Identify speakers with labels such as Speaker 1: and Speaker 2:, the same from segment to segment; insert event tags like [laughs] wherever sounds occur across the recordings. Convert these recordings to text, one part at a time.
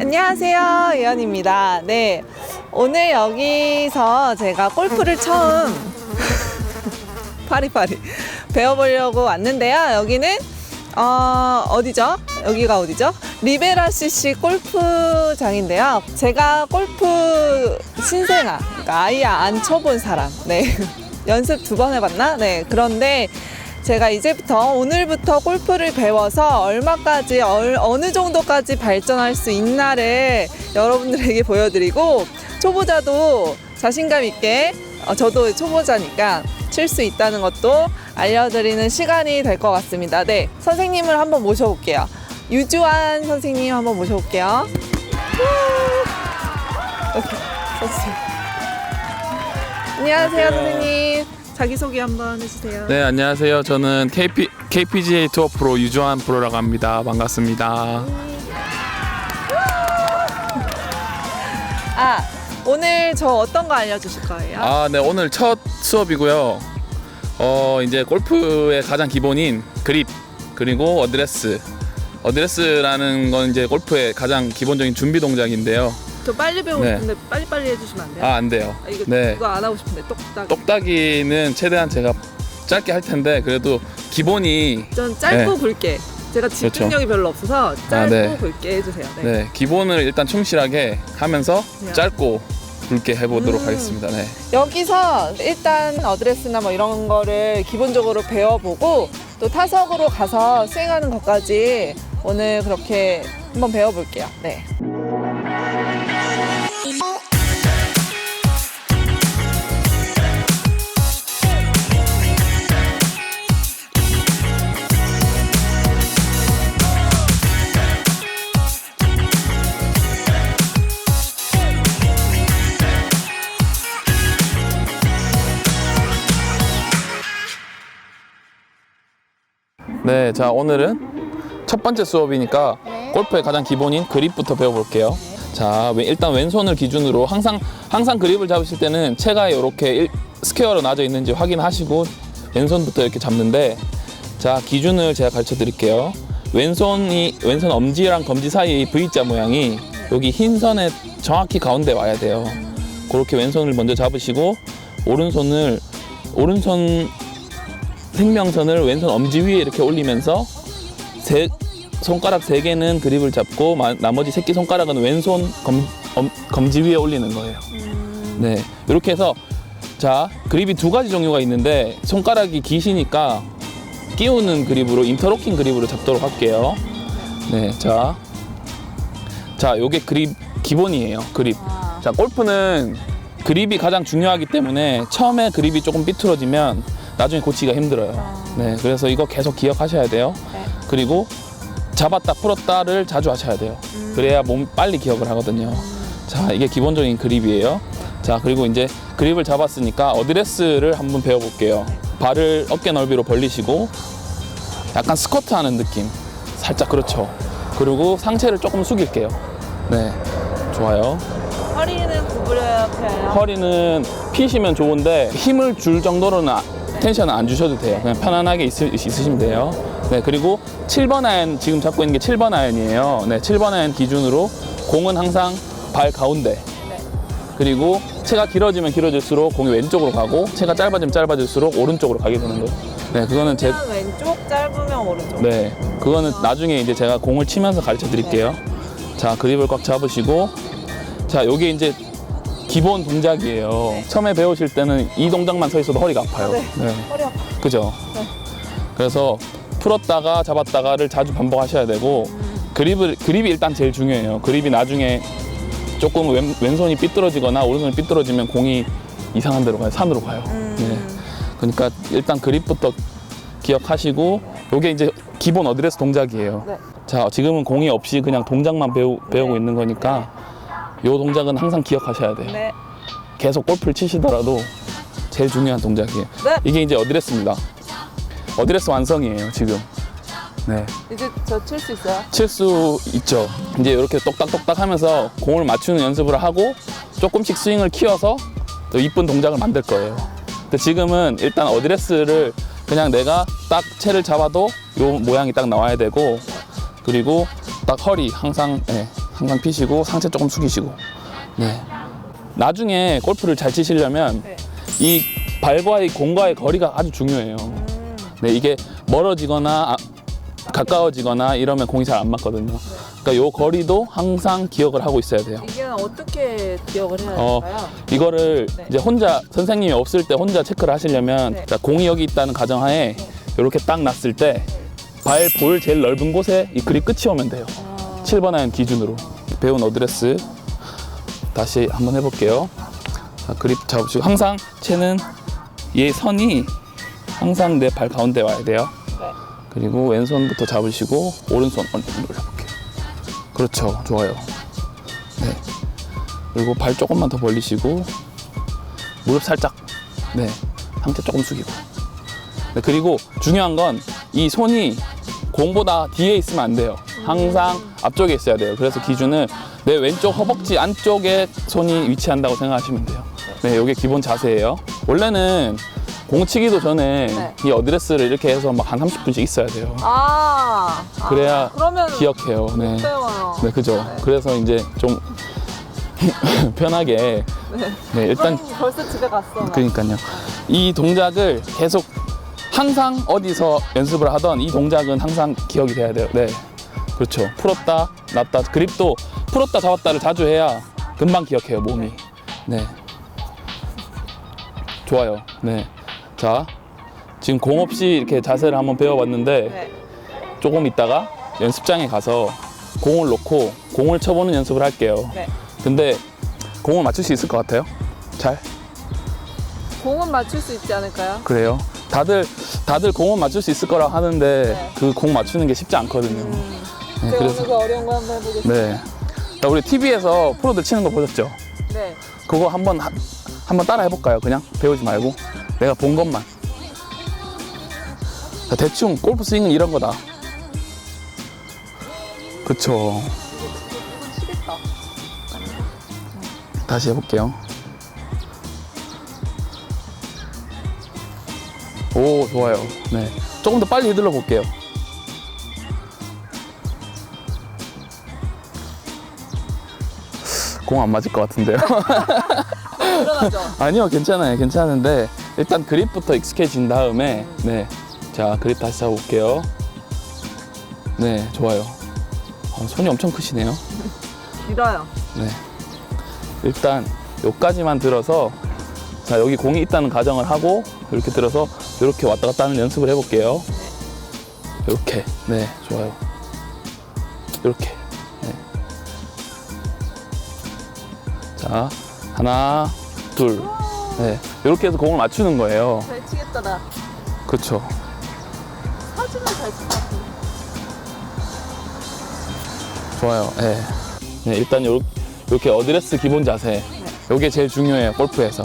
Speaker 1: 안녕하세요. 예언입니다. 네. 오늘 여기서 제가 골프를 처음 [laughs] 파리파리 배워보려고 왔는데요. 여기는 어, 어디죠? 여기가 어디죠? 리베라 CC 골프장인데요. 제가 골프 신생아, 그러니까 아예 안 쳐본 사람. 네. [laughs] 연습 두 번 해봤나? 네. 그런데 제가 이제부터 오늘부터 골프를 배워서 얼마까지 얼- 어느 정도까지 발전할 수 있나를 여러분들에게 보여드리고 초보자도 자신감 있게 어, 저도 초보자니까 칠 수 있다는 것도 알려드리는 시간이 될 것 같습니다. 네, 선생님을 한번 모셔볼게요. 유주환 선생님 한번 모셔볼게요. 이렇게 선생님. 안녕하세요, 선생님. 자기소개 한번 해주세요.
Speaker 2: 네 안녕하세요. 저는 KP, KPGA 투어 프로 유조한 프로라고 합니다. 반갑습니다.
Speaker 1: 아, 오늘 저 어떤 거 알려주실 거예요?
Speaker 2: 아 네 오늘 첫 수업이고요. 어 이제 골프의 가장 기본인 그립 그리고 어드레스. 어드레스라는 건 이제 골프의 가장 기본적인 준비 동작인데요.
Speaker 1: 저 빨리 배우고
Speaker 2: 네.
Speaker 1: 싶은데 빨리빨리 해주시면 안 돼요?
Speaker 2: 아 안 돼요.
Speaker 1: 아, 이거,
Speaker 2: 네.
Speaker 1: 이거 안 하고 싶은데 똑딱.
Speaker 2: 똑딱이는 최대한 제가 짧게 할 텐데 그래도 기본이
Speaker 1: 전 짧고 굵게. 제가 집중력이 별로 없어서 짧고
Speaker 2: 네.
Speaker 1: 굵게 해주세요. 네.
Speaker 2: 네, 기본을 일단 충실하게 하면서
Speaker 1: 네.
Speaker 2: 짧고 굵게 해보도록
Speaker 1: 음.
Speaker 2: 하겠습니다. 네.
Speaker 1: 여기서 일단 어드레스나 뭐 이런 거를 기본적으로 배워보고 또 타석으로 가서 스윙하는 것까지 오늘 그렇게 한번 배워볼게요. 네.
Speaker 2: 네, 자 오늘은 첫 번째 수업이니까 골프의 가장 기본인 그립부터 배워볼게요. 자, 왼- 일단 왼손을 기준으로 항상 항상 그립을 잡으실 때는 체가 이렇게 스퀘어로 나져 있는지 확인하시고 왼손부터 이렇게 잡는데 자 기준을 제가 가르쳐 드릴게요. 왼손이 왼손 엄지랑 검지 사이 V자 모양이 여기 흰 선에 정확히 가운데 와야 돼요. 그렇게 왼손을 먼저 잡으시고 오른손을 오른손 생명선을 왼손 엄지 위에 이렇게 올리면서 세, 손가락 세 개는 그립을 잡고 마- 나머지 새끼 손가락은 왼손 검, 엄- 검지 위에 올리는 거예요. 네, 이렇게 해서 자 그립이 두 가지 종류가 있는데 손가락이 기시니까 끼우는 그립으로 인터로킹 그립으로 잡도록 할게요. 네, 자, 자, 요게 그립 기본이에요. 그립. 자, 골프는 그립이 가장 중요하기 때문에 처음에 그립이 조금 삐뚤어지면 나중에 고치기가 힘들어요. 네, 그래서 이거 계속 기억하셔야 돼요.
Speaker 1: 네.
Speaker 2: 그리고 잡았다 풀었다를 자주 하셔야 돼요. 그래야 몸 빨리 기억을 하거든요. 자, 이게 기본적인 그립이에요. 자, 그리고 이제 그립을 잡았으니까 어드레스를 한번 배워볼게요. 발을 어깨 넓이로 벌리시고 약간 스쿼트 하는 느낌. 살짝 그렇죠. 그리고 상체를 조금 숙일게요. 네, 좋아요.
Speaker 1: 허리는 구부려야 펴요.
Speaker 2: 허리는 피시면 좋은데 힘을 줄 정도로는 아- 텐션은 안 주셔도 돼요. 그냥 편안하게 있으, 있으시면 돼요. 네, 그리고 7번 아이언 지금 잡고 있는 게 7번 아이언이에요. 네, 7번 아이언 기준으로 공은 항상 발 가운데.
Speaker 1: 네.
Speaker 2: 그리고 채가 길어지면 길어질수록 공이 왼쪽으로 가고 채가 짧아지면 짧아질수록 오른쪽으로 가게 되는 거예요. 네, 그거는 제
Speaker 1: 왼쪽 짧으면 오른쪽.
Speaker 2: 네, 그거는 나중에 이제 제가 공을 치면서 가르쳐 드릴게요. 자, 그립을 꽉 잡으시고, 자, 요게 이제 기본 동작이에요. 처음에 배우실 때는 이 동작만 서 있어도 허리가 아파요.
Speaker 1: 네.
Speaker 2: 네,
Speaker 1: 허리 아파.
Speaker 2: 그죠?
Speaker 1: 네.
Speaker 2: 그래서 풀었다가 잡았다가를 자주 반복하셔야 되고, 그립을, 그립이 일단 제일 중요해요. 그립이 나중에 조금 왼, 왼손이 삐뚤어지거나 오른손이 삐뚤어지면 공이 이상한 데로 가요. 산으로 가요.
Speaker 1: 음.
Speaker 2: 네. 그러니까 일단 그립부터 기억하시고 요게 이제 기본 어드레스 동작이에요.
Speaker 1: 네.
Speaker 2: 자, 지금은 공이 없이 그냥 동작만 배우, 배우고 있는 거니까 요 동작은 항상 기억하셔야 돼요.
Speaker 1: 네.
Speaker 2: 계속 골프를 치시더라도 제일 중요한 동작이에요.
Speaker 1: 네.
Speaker 2: 이게 이제 어드레스입니다. 어드레스 완성이에요, 지금. 네.
Speaker 1: 이제 저 칠 수 있어요?
Speaker 2: 칠 수 있죠. 이제 이렇게 똑딱똑딱 하면서 공을 맞추는 연습을 하고 조금씩 스윙을 키워서 또 이쁜 동작을 만들 거예요. 근데 지금은 일단 어드레스를 그냥 내가 딱 채를 잡아도 요 모양이 딱 나와야 되고 그리고 딱 허리 항상 예, 항상 피시고 상체 조금 숙이시고. 네. 나중에 골프를 잘 치시려면
Speaker 1: 네.
Speaker 2: 이 발과의 공과의 거리가 아주 중요해요. 네, 이게 멀어지거나 아- 가까워지거나 이러면 공이 잘 안 맞거든요. 그러니까 요 거리도 항상 기억을 하고 있어야 돼요.
Speaker 1: 이게 어떻게 기억을 해야
Speaker 2: 어,
Speaker 1: 될까요?
Speaker 2: 이거를
Speaker 1: 네.
Speaker 2: 이제 혼자 선생님이 없을 때 혼자 체크를 하시려면
Speaker 1: 네.
Speaker 2: 자, 공이 여기 있다는 가정하에 이렇게 딱 놨을 때 발 볼 제일 넓은 곳에 이 그립 끝이 오면 돼요.
Speaker 1: 아,
Speaker 2: 7번 아이언 기준으로 배운 어드레스 다시 한번 해볼게요. 자, 그립 잡으시고 항상 채는 얘 선이 항상 내 발 가운데 와야 돼요.
Speaker 1: 네.
Speaker 2: 그리고 왼손부터 잡으시고 오른손 올려볼게요. 그렇죠, 좋아요. 네. 그리고 발 조금만 더 벌리시고 무릎 살짝, 네, 상체 조금 숙이고. 네, 그리고 중요한 건 이 손이 공보다 뒤에 있으면 안 돼요. 항상 앞쪽에 있어야 돼요. 그래서 기준은 내 왼쪽 허벅지 안쪽에 손이 위치한다고 생각하시면 돼요. 네, 이게 기본 자세예요. 원래는 공 치기도 전에
Speaker 1: 네.
Speaker 2: 이 어드레스를 이렇게 해서 막 한 30분씩 있어야 돼요.
Speaker 1: 아, 아,
Speaker 2: 그래야
Speaker 1: 그러면
Speaker 2: 기억해요. 네.
Speaker 1: 배워요.
Speaker 2: 네, 그죠. 그래서 이제 좀 [laughs] 편하게 네, 일단
Speaker 1: 선생님 벌써 집에 갔어. 나.
Speaker 2: 그러니까요. 이 동작을 계속 항상 어디서 연습을 하던 이 동작은 항상 기억이 돼야 돼요. 네. 그렇죠. 풀었다, 놨다. 그립도 풀었다, 잡았다를 자주 해야 금방 기억해요, 몸이. 네. 좋아요. 네. 자, 지금 공 없이 이렇게 자세를 한번 배워봤는데
Speaker 1: 네.
Speaker 2: 조금 있다가 연습장에 가서 공을 놓고 공을 쳐보는 연습을 할게요.
Speaker 1: 네.
Speaker 2: 근데 공을 맞출 수 있을 것 같아요? 잘?
Speaker 1: 공은 맞출 수 있지 않을까요?
Speaker 2: 그래요. 다들 다들 공은 맞출 수 있을 거라 하는데
Speaker 1: 네.
Speaker 2: 그공 맞추는 게 쉽지 않거든요.
Speaker 1: 음,
Speaker 2: 네,
Speaker 1: 제가
Speaker 2: 그래서
Speaker 1: 오늘 그 어려운 거 한번 해보겠습니다.
Speaker 2: 네. 자, 우리 TV에서 프로들 치는 거 보셨죠?
Speaker 1: 네.
Speaker 2: 그거 한번 하- 한번 따라 해볼까요? 그냥 배우지 말고 내가 본 것만. 자, 대충 골프 스윙은 이런 거다. 그쵸.
Speaker 1: 치겠다.
Speaker 2: 다시 해볼게요. 오, 좋아요. 네. 조금 더 빨리 휘둘러 볼게요. 공 안 맞을 것 같은데요?
Speaker 1: 일어나죠. [laughs]
Speaker 2: 아니요, 괜찮아요. 괜찮은데, 일단 그립부터 익숙해진 다음에, 네. 자, 그립 다시 잡아볼게요. 네, 좋아요. 어, 손이 엄청 크시네요. [laughs]
Speaker 1: 밀어요.
Speaker 2: 네. 일단 여기까지만 들어서 자 여기 공이 있다는 가정을 하고 이렇게 들어서 이렇게 왔다 갔다 하는 연습을 해볼게요. 이렇게 네 좋아요. 이렇게 자 하나 둘 네. 이렇게 해서 공을 맞추는 거예요.
Speaker 1: 잘 치겠다 나.
Speaker 2: 그렇죠.
Speaker 1: 사진은 잘 찍다.
Speaker 2: 좋아요. 네. 네 일단 요, 이렇게 어드레스 기본 자세. 이게 제일 중요해요 골프에서.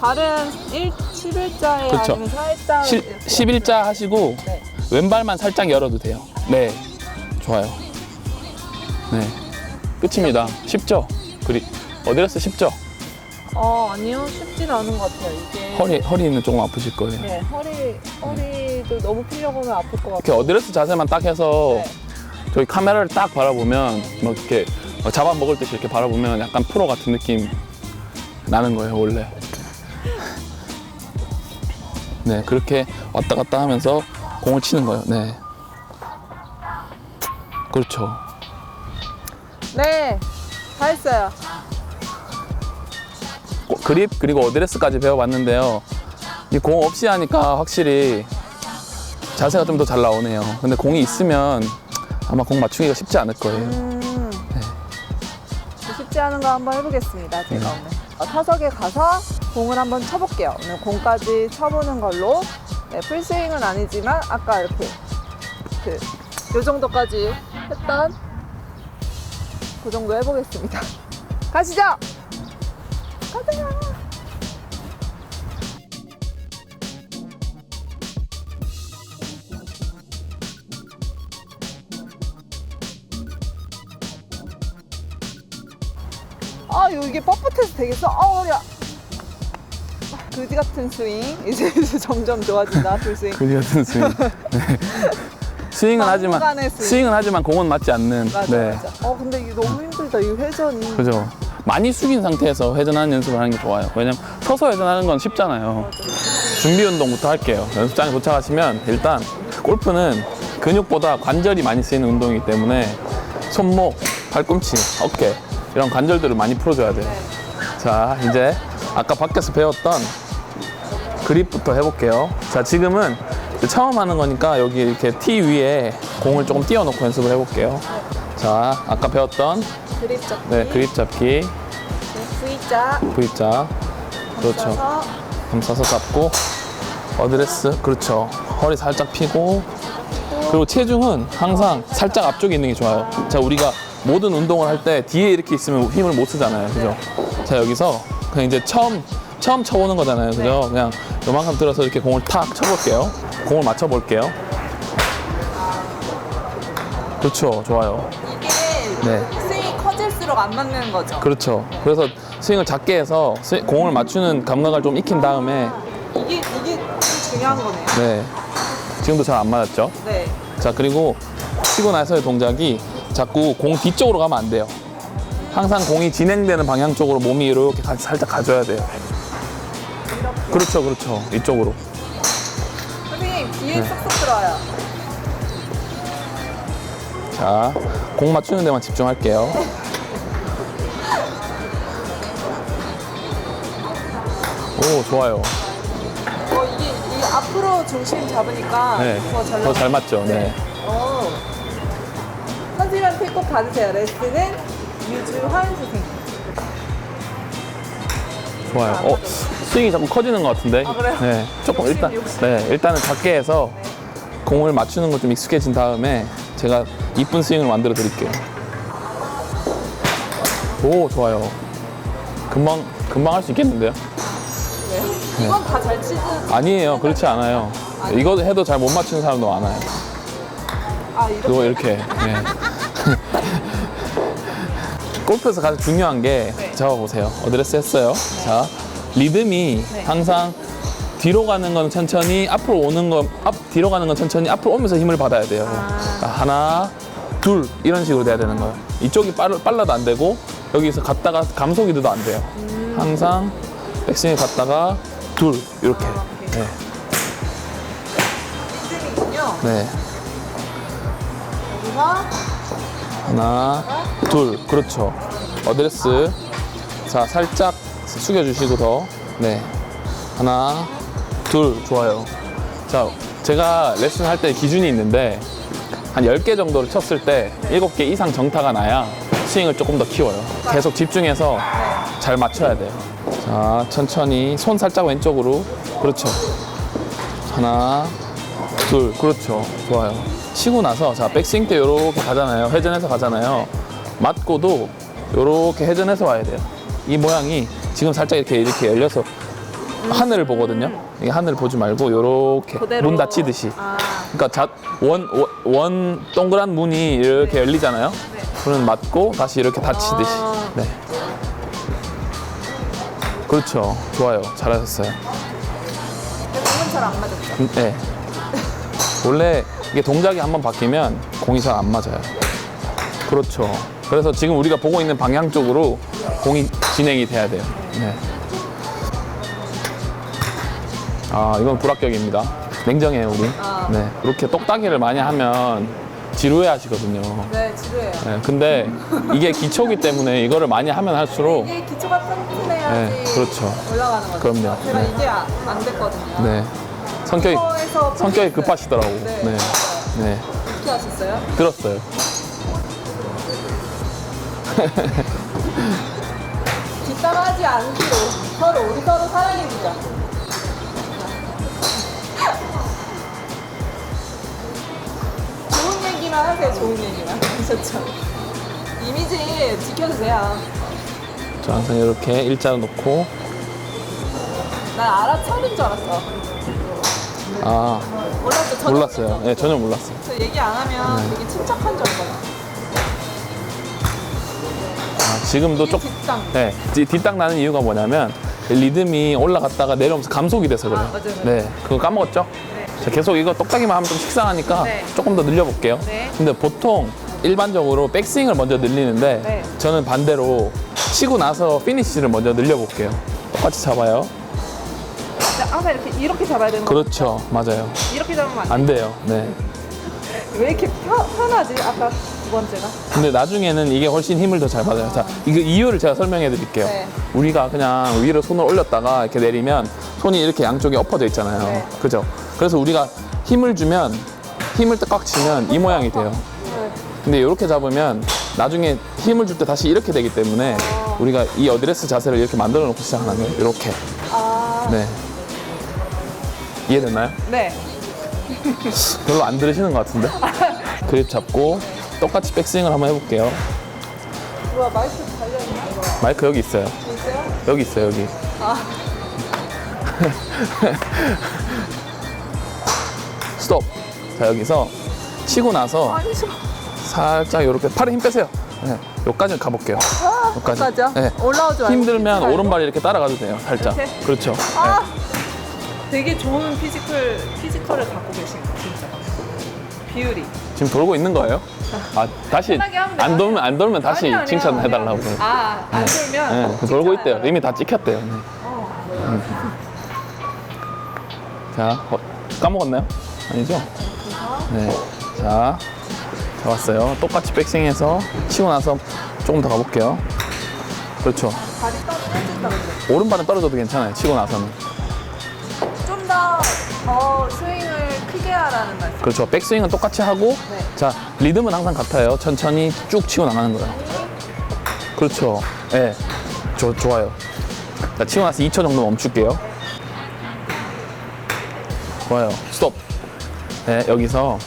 Speaker 1: 발은 1, 11자에
Speaker 2: 그쵸.
Speaker 1: 아니면 살짝
Speaker 2: 11자 하시고
Speaker 1: 네.
Speaker 2: 왼발만 살짝 열어도 돼요. 네. 좋아요. 네. 끝입니다. 쉽죠? 그리 어드레스 쉽죠?
Speaker 1: 어 아니요 쉽진 않은 것 같아요 이게
Speaker 2: 허리 허리는 조금 아프실 거예요.
Speaker 1: 네 허리 허리도 너무 피려고 하면 아플 것
Speaker 2: 이렇게
Speaker 1: 같아요
Speaker 2: 어드레스 자세만 딱 해서
Speaker 1: 네.
Speaker 2: 저희 카메라를 딱 바라보면 막 이렇게 잡아 먹을 듯이 이렇게 바라보면 약간 프로 같은 느낌 나는 거예요 원래. 네 그렇게 왔다 갔다 하면서 공을 치는 거예요. 네. 그렇죠.
Speaker 1: 네, 다 했어요
Speaker 2: 고- 그립 그리고 어드레스까지 배워봤는데요. 이 공 없이 하니까 확실히 자세가 좀 더 잘 나오네요. 근데 공이 있으면 아마 공 맞추기가 쉽지 않을 거예요.
Speaker 1: 음,
Speaker 2: 네.
Speaker 1: 쉽지 않은 거 한번 해보겠습니다 제가
Speaker 2: 네.
Speaker 1: 오늘 어, 타석에 가서 공을 한번 쳐볼게요 오늘 공까지 쳐보는 걸로 네, 풀스윙은 아니지만 아까 이렇게 그요 정도까지 했던 그 정도 해보겠습니다 [laughs] 가시죠 아 이게 뻣뻣해서 되겠어? 아 허리야 아, 그지 같은 스윙 이제, [laughs] 이제 점점 좋아진다 풀스윙
Speaker 2: 그지 같은 스윙. [laughs] 네. 스윙은 하지만
Speaker 1: 스윙.
Speaker 2: 스윙은 하지만 공은 맞지 않는.
Speaker 1: 맞아
Speaker 2: 네.
Speaker 1: 맞아. 어 근데 이게 너무 힘들다 이 회전이.
Speaker 2: 그죠. 많이 숙인 상태에서 회전하는 연습을 하는 게 좋아요. 왜냐면 서서 회전하는 건 쉽잖아요. 준비 운동부터 할게요. 연습장에 도착하시면 일단 골프는 근육보다 관절이 많이 쓰이는 운동이기 때문에 손목, 팔꿈치, 어깨 이런 관절들을 많이 풀어줘야 돼요. 자, 이제 아까 밖에서 배웠던 그립부터 해볼게요. 자, 지금은 처음 하는 거니까 여기 이렇게 티 위에 공을 조금 띄워놓고 연습을 해볼게요. 자, 아까 배웠던
Speaker 1: 그립 잡기.
Speaker 2: 네, 그립 잡기,
Speaker 1: V자.
Speaker 2: V자. 그렇죠.
Speaker 1: 써서
Speaker 2: 감싸서 잡고, 어드레스. 그렇죠. 허리 살짝 펴고, 그리고 체중은 항상 살짝 앞쪽에 있는 게 좋아요. 자, 우리가 모든 운동을 할 때 뒤에 이렇게 있으면 힘을 못 쓰잖아요. 그죠? 자, 여기서 그냥 이제 처음, 처음 쳐보는 거잖아요. 그죠? 그냥 요만큼 들어서 이렇게 공을 탁 쳐볼게요. 공을 맞춰볼게요. 그렇죠. 좋아요.
Speaker 1: 이게
Speaker 2: 네.
Speaker 1: 스윙이 커질수록 안 맞는 거죠.
Speaker 2: 그렇죠. 그래서 스윙을 작게 해서 스윙- 공을 맞추는 감각을 좀 익힌 다음에
Speaker 1: 이게 이게 좀 중요한 거네요.
Speaker 2: 네. 지금도 잘 안 맞았죠.
Speaker 1: 네.
Speaker 2: 자, 그리고 치고 나서의 동작이 자꾸 공 뒤쪽으로 가면 안 돼요. 항상 공이 진행되는 방향 쪽으로 몸이 이렇게 가- 살짝 가줘야 돼요. 그렇죠, 그렇죠. 이쪽으로.
Speaker 1: 선생님 뒤에
Speaker 2: 네.
Speaker 1: 쏙쏙 들어와요.
Speaker 2: 자, 공 맞추는 데만 집중할게요. 오, 좋아요.
Speaker 1: 어 이게 이 앞으로 중심 잡으니까
Speaker 2: 네.
Speaker 1: 더 잘
Speaker 2: 맞죠. 네.
Speaker 1: 오. 선생님한테 꼭 받으세요. 레슨은 유주환 선생님.
Speaker 2: 좋아요. 어, 스윙이 자꾸 커지는 것 같은데.
Speaker 1: 아, 그래요?
Speaker 2: 네. 조금
Speaker 1: 욕심,
Speaker 2: 일단,
Speaker 1: 욕심.
Speaker 2: 네, 일단은 작게 해서 공을 맞추는 것좀 익숙해진 다음에 제가 이쁜 스윙을 만들어 드릴게요. 오, 좋아요. 금방, 금방 할 수 있겠는데요?
Speaker 1: 왜요? 이건 다 잘 치는.
Speaker 2: 아니에요. 그렇지 않아요. 이거 해도 잘 못 맞추는 사람도 많아요.
Speaker 1: 아 이렇게.
Speaker 2: 이렇게. 네. 골프에서 가장 중요한 게
Speaker 1: 네.
Speaker 2: 잡아보세요. 어드레스 했어요. 자, 리듬이
Speaker 1: 네.
Speaker 2: 항상 뒤로 가는 건 천천히, 앞으로 오는 건, 앞, 뒤로 가는 건 천천히, 앞으로 오면서 힘을 받아야 돼요. 그러니까 하나, 둘, 이런 식으로 돼야 되는 거예요. 이쪽이 빨, 빨라도 안 되고, 여기서 갔다가 감속이 돼도 안 돼요. 항상 백스윙 갔다가 둘, 이렇게. 네.
Speaker 1: 리듬이군요.
Speaker 2: 네.
Speaker 1: 여기서
Speaker 2: 하나, 둘, 그렇죠. 어드레스. 자, 살짝 숙여주시고 더. 네. 하나, 둘, 좋아요. 자, 제가 레슨 할 때 기준이 있는데, 한 10개 정도를 쳤을 때 7개 이상 정타가 나야 스윙을 조금 더 키워요. 계속 집중해서 잘 맞춰야 돼요. 자, 천천히. 손 살짝 왼쪽으로. 그렇죠. 하나, 둘, 그렇죠. 좋아요. 치고 나서, 자, 백스윙 때 요렇게 가잖아요. 회전해서 가잖아요. 맞고도 요렇게 회전해서 와야 돼요. 이 모양이 지금 살짝 이렇게, 이렇게 열려서 하늘을 보거든요. 이게 하늘을 보지 말고 요렇게
Speaker 1: 그대로.
Speaker 2: 문 닫히듯이.
Speaker 1: 아
Speaker 2: 그러니까 자, 원, 원, 원 동그란 문이 이렇게 열리잖아요.
Speaker 1: 네.
Speaker 2: 그는 맞고 다시 이렇게 닫히듯이.
Speaker 1: 아.
Speaker 2: 네. 그렇죠. 좋아요. 잘하셨어요.
Speaker 1: 공은 잘안 맞았죠.
Speaker 2: 음, 네. 원래 이게 동작이 한번 바뀌면 공이 잘 안 맞아요. 그렇죠. 그래서 지금 우리가 보고 있는 방향 쪽으로 공이 진행이 돼야 돼요. 네. 아, 이건 불합격입니다. 냉정해요, 우리.
Speaker 1: 아.
Speaker 2: 네. 이렇게 똑딱이를 많이 하면 지루해 하시거든요.
Speaker 1: 네 지루해요.
Speaker 2: 네. 근데 이게 기초기 때문에 이거를 많이 하면 할수록
Speaker 1: 이게 기초가 튼튼해야지
Speaker 2: 네, 그렇죠.
Speaker 1: 올라가는 거죠.
Speaker 2: 그럼요.
Speaker 1: 제가
Speaker 2: 네.
Speaker 1: 이게 아- 안 됐거든요.
Speaker 2: 네. 성격이 성격이. 급하시더라고.
Speaker 1: 네.
Speaker 2: 네. 네.
Speaker 1: 어떻게 하셨어요?
Speaker 2: 들었어요.
Speaker 1: 뒷담하지 않기로 서로 우리 서로 사랑해주자. 좋은 얘기만 하세요. 좋은 얘기만. 그렇죠. 이미지 지켜주세요.
Speaker 2: 자, 항상 이렇게 일자로 놓고
Speaker 1: 난 알아차린 줄 알았어.
Speaker 2: 아
Speaker 1: 몰랐죠. 저도
Speaker 2: 몰랐어요. 네, 전혀 몰랐어요.
Speaker 1: 저 얘기 안 하면 되게 침착한 줄 알았어요.
Speaker 2: 아, 지금도
Speaker 1: 이게
Speaker 2: 쪽
Speaker 1: 뒷담.
Speaker 2: 네, 뒤- 뒷땅 나는 이유가 뭐냐면 리듬이 올라갔다가 내려오면서 감속이 돼서 그래요.
Speaker 1: 아, 맞아요, 맞아요.
Speaker 2: 네, 그거 까먹었죠?
Speaker 1: 네.
Speaker 2: 자, 계속 이거 똑딱이만 하면 좀 식상하니까
Speaker 1: 네.
Speaker 2: 조금 더 늘려볼게요.
Speaker 1: 네.
Speaker 2: 근데 보통 일반적으로 백스윙을 먼저 늘리는데
Speaker 1: 네.
Speaker 2: 저는 반대로 치고 나서 피니쉬를 먼저 늘려볼게요. 똑같이 잡아요.
Speaker 1: 항상 이렇게 이렇게 잡아야 되는 거.
Speaker 2: 그렇죠. 맞아요.
Speaker 1: 이렇게 잡으면 안 돼.
Speaker 2: 안 돼요. 네.
Speaker 1: 왜 이렇게 편, 편하지? 아까 두 번째가.
Speaker 2: 근데 나중에는 이게 훨씬 힘을 더 잘 받아요. 자, 이거 이유를 제가 설명해 드릴게요.
Speaker 1: 네.
Speaker 2: 우리가 그냥 위로 손을 올렸다가 이렇게 내리면 손이 이렇게 양쪽에 엎어져 있잖아요.
Speaker 1: 네.
Speaker 2: 그죠? 그래서 우리가 힘을 주면 힘을 딱 치면 이 모양이 돼요.
Speaker 1: 네.
Speaker 2: 근데 이렇게 잡으면 나중에 힘을 줄 때 다시 이렇게 되기 때문에 우리가 이 어드레스 자세를 이렇게 만들어 놓고 시작하는 거예요. 이렇게.
Speaker 1: 아.
Speaker 2: 네. 이해됐나요?
Speaker 1: 네. [laughs]
Speaker 2: 별로 안 들으시는 것 같은데? 그립 잡고 똑같이 백스윙을 한번 해볼게요.
Speaker 1: 뭐야 마이크 달려있나?
Speaker 2: 마이크 여기 있어요.
Speaker 1: 있어요?
Speaker 2: 여기 있어요, 여기.
Speaker 1: 아. [laughs]
Speaker 2: 스톱. 자, 여기서 치고 나서
Speaker 1: 아니 저.
Speaker 2: 살짝 이렇게 팔에 힘 빼세요. 네, 여기까지 가볼게요. 여기까지.
Speaker 1: 여기까지요?
Speaker 2: 네.
Speaker 1: 올라오지 말고.
Speaker 2: 힘들면
Speaker 1: 말고.
Speaker 2: 오른발이 이렇게 따라가도 돼요, 살짝.
Speaker 1: 이렇게?
Speaker 2: 그렇죠.
Speaker 1: 아. 되게 좋은 피지컬 피지컬을 갖고 계신 거 진짜. 비율이.
Speaker 2: 네. 지금 돌고 있는 거예요? 아, 다시
Speaker 1: 편하게 하면 돼요.
Speaker 2: 안 돌면 안 돌면 다시
Speaker 1: 아니요, 아니요,
Speaker 2: 칭찬해달라고.
Speaker 1: 아니요. 아, 안 돌면.
Speaker 2: 네, 돌고. 있대요. 이미 다 찍혔대요. 네.
Speaker 1: 어.
Speaker 2: 자, 어, 까먹었나요? 아니죠? 네. 자, 잡았어요. 똑같이 백스윙해서 치고 나서 조금 더 가볼게요. 그렇죠.
Speaker 1: 발이 떨어진다.
Speaker 2: 오른발은 떨어져도 괜찮아요. 치고 나서는.
Speaker 1: 더 스윙을 크게 하라는 말씀.
Speaker 2: 그렇죠. 백스윙은 똑같이 하고,
Speaker 1: 네.
Speaker 2: 자, 리듬은 항상 같아요. 천천히 쭉 치고 나가는 거예요. 그렇죠. 예. 네. 조, 좋아요. 자, 치고 나서 2초 정도 멈출게요. 좋아요. 스톱. 네, 여기서.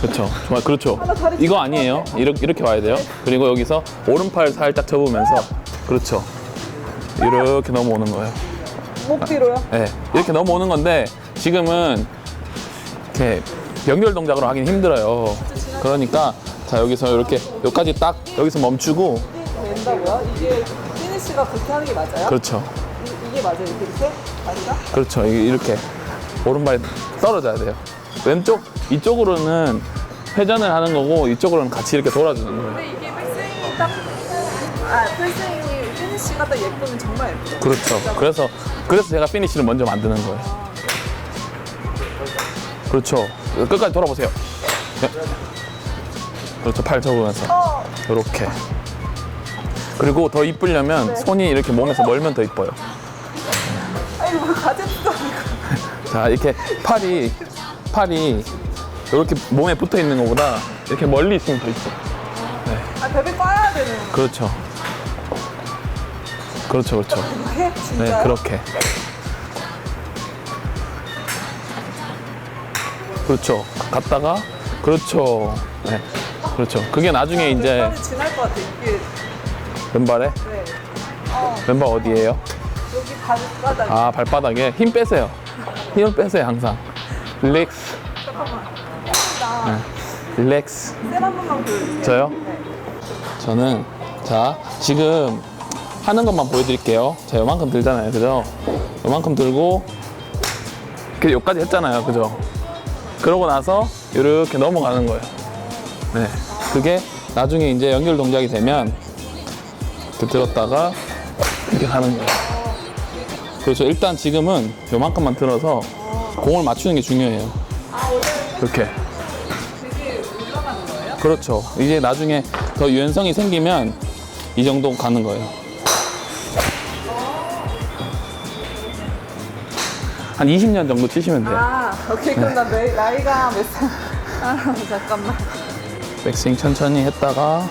Speaker 2: 그렇죠. 좋아요. 그렇죠. 이거 아니에요. 이렇게, 이렇게 와야 돼요. 그리고 여기서 오른팔 살짝 접으면서. 그렇죠. 이렇게 넘어오는 거예요.
Speaker 1: 목 뒤로요?
Speaker 2: 네, 이렇게 넘어오는 건데 지금은 이렇게 연결 동작으로 하긴 힘들어요. 그러니까 자 여기서 이렇게 여기까지 딱 여기서 멈추고
Speaker 1: 된다고요? 이게 피니쉬가 그렇게 하는 게 맞아요?
Speaker 2: 그렇죠,
Speaker 1: 이, 이게 맞아요? 이렇게 이렇게? 다리가?
Speaker 2: 그렇죠. 이- 이렇게 오른발이 떨어져야 돼요. 왼쪽 이쪽으로는 회전을 하는 거고 이쪽으로는 같이 이렇게 돌아주는 거예요.
Speaker 1: 근데 이게 백스윙이 딱, 아, 백스윙이 피니쉬가 딱 예쁘면 정말 예쁘죠.
Speaker 2: 그렇죠. 그래서 그래서 제가 피니쉬를 먼저 만드는 거예요. 그렇죠. 끝까지 돌아보세요. 네. 그렇죠. 팔 접으면서.
Speaker 1: 어,
Speaker 2: 이렇게. 그리고 더 이쁘려면
Speaker 1: 네.
Speaker 2: 손이 이렇게 몸에서 멀면 더 이뻐요.
Speaker 1: 아니, 뭐 아니고. [laughs]
Speaker 2: 자, 이렇게 팔이, 팔이 이렇게 몸에 붙어 있는 것보다 이렇게 멀리 있으면 더 이뻐.
Speaker 1: 아, 베베 빠야 되는 거.
Speaker 2: 그렇죠. 그렇죠, 그렇죠.
Speaker 1: 이렇게?
Speaker 2: 네,
Speaker 1: 진짜요?
Speaker 2: 그렇게. 그렇죠. 갔다가, 그렇죠. 네, 그렇죠. 그게 나중에 이제
Speaker 1: 왼발이 지날 것 같아. 이게,
Speaker 2: 왼발에,
Speaker 1: 네. 어,
Speaker 2: 왼발 어디예요?
Speaker 1: 여기 발바닥.
Speaker 2: 아, 발바닥에 힘 빼세요. 힘을 빼세요, 항상. 릴렉스,
Speaker 1: 잠깐만. 힘들다.
Speaker 2: 릴렉스.
Speaker 1: 쌤한 번만 보여주세요.
Speaker 2: 저요?
Speaker 1: 네.
Speaker 2: 저는, 자, 지금 하는 것만 보여드릴게요. 자, 요만큼 들잖아요. 그죠? 요만큼 들고, 그 여기까지 했잖아요. 그죠? 그러고 나서 이렇게 넘어가는 거예요. 네. 그게 나중에 이제 연결 동작이 되면 이렇게 들었다가 이렇게 가는 거예요. 그렇죠. 일단 지금은 요만큼만 들어서 공을 맞추는 게 중요해요. 이렇게. 그렇죠. 이제 나중에 더 유연성이 생기면 이 정도 가는 거예요. 한 20년 정도 치시면 돼요.
Speaker 1: 아, 오케이. 그럼 나 내, 나이가 몇 살? 아, 잠깐만.
Speaker 2: 백스윙 천천히 했다가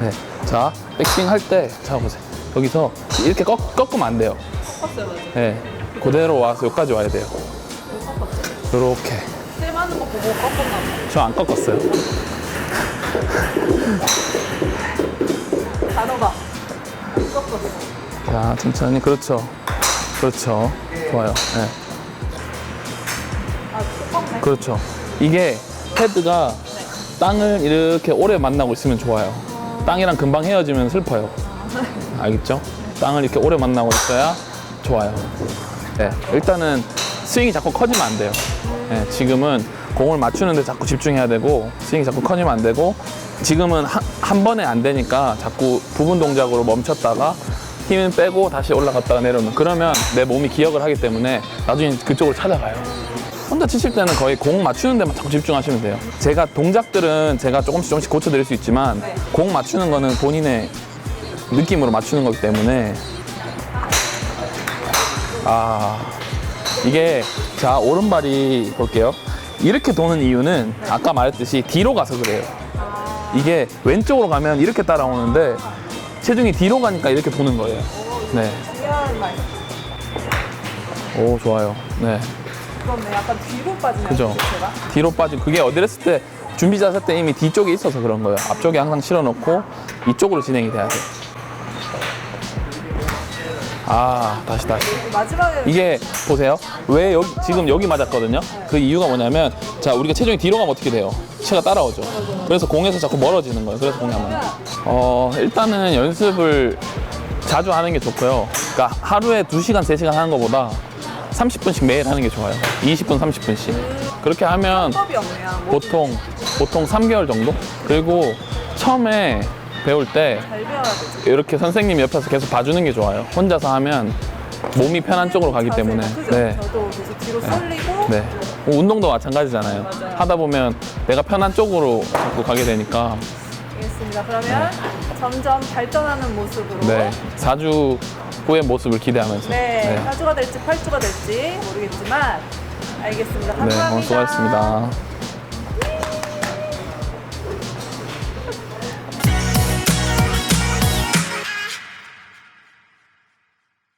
Speaker 2: 네. 자, 백스윙 할 때 잡아보세요. 여기서 이렇게 꺾, 꺾으면 안 돼요.
Speaker 1: 컸어요, 맞아.
Speaker 2: 네. 그대로 와서 여기까지 와야 돼요. 이렇게.
Speaker 1: 쌤 하는 거 보고 꺾었나 봐.
Speaker 2: 저 안 꺾었어요.
Speaker 1: 단어가. 꺾었어.
Speaker 2: 자, 천천히. 그렇죠. 그렇죠. 좋아요. 네. 그렇죠. 이게 헤드가 땅을 이렇게 오래 만나고 있으면 좋아요. 땅이랑 금방 헤어지면 슬퍼요. 알겠죠? 땅을 이렇게 오래 만나고 있어야 좋아요. 네, 일단은 스윙이 자꾸 커지면 안 돼요. 네, 지금은 공을 맞추는데 자꾸 집중해야 되고 스윙이 자꾸 커지면 안 되고 지금은 한, 한 번에 안 되니까 자꾸 부분 동작으로 멈췄다가 힘을 빼고 다시 올라갔다가 내려오는 그러면 내 몸이 기억을 하기 때문에 나중에 그쪽으로 찾아가요. 혼자 치실 때는 거의 공 맞추는 데만 자꾸 집중하시면 돼요. 제가 동작들은 제가 조금씩 조금씩 고쳐드릴 수 있지만 공 맞추는 거는 본인의 느낌으로 맞추는 거기 때문에 아 이게 자 오른발이 볼게요 이렇게 도는 이유는 아까 말했듯이 뒤로 가서 그래요 이게 왼쪽으로 가면 이렇게 따라오는데 체중이 뒤로 가니까 이렇게 도는 거예요 네.
Speaker 1: 중요한 말.
Speaker 2: 오 좋아요 네
Speaker 1: 그렇네. 약간 뒤로 빠지는
Speaker 2: 그죠. 뒤로 빠진 그게 했을 때 준비 자세 때 이미 뒤쪽에 있어서 그런 거예요 앞쪽에 항상 실어놓고 이쪽으로 진행이 돼야 돼요 아 다시 다시
Speaker 1: 마지막에
Speaker 2: 이게 보세요. 왜 여기 지금 여기 맞았거든요. 그 이유가 뭐냐면 자 우리가 체중이 뒤로 가면 어떻게 돼요? 체가 따라오죠. 그래서 공에서 자꾸 멀어지는 거예요. 그래서 공이 안 맞는. 어 일단은 연습을 자주 하는 게 좋고요. 그러니까 하루에 2시간, 3시간 하는 것보다 30분씩 매일 하는 게 좋아요. 20분, 30분씩. 그렇게 하면
Speaker 1: 방법이 없네요. 뭐
Speaker 2: 보통 보통 3개월 정도? 그리고 처음에 배울 때. 이렇게 선생님 옆에서 계속 봐주는 게 좋아요. 혼자서 하면 몸이 편한 쪽으로 가기 때문에.
Speaker 1: 그죠?
Speaker 2: 네.
Speaker 1: 저도 계속 뒤로 쏠리고
Speaker 2: 네. 뭐 운동도 마찬가지잖아요. 하다 보면 내가 편한 쪽으로 자꾸 가게 되니까.
Speaker 1: 알겠습니다. 그러면 점점 발전하는 모습으로
Speaker 2: 네. 4주 후의 모습을 기대하면서.
Speaker 1: 네,
Speaker 2: 네.
Speaker 1: 4주가 될지 8주가 될지 모르겠지만 알겠습니다.
Speaker 2: 네,
Speaker 1: 감사합니다.
Speaker 2: 오늘 수고하셨습니다.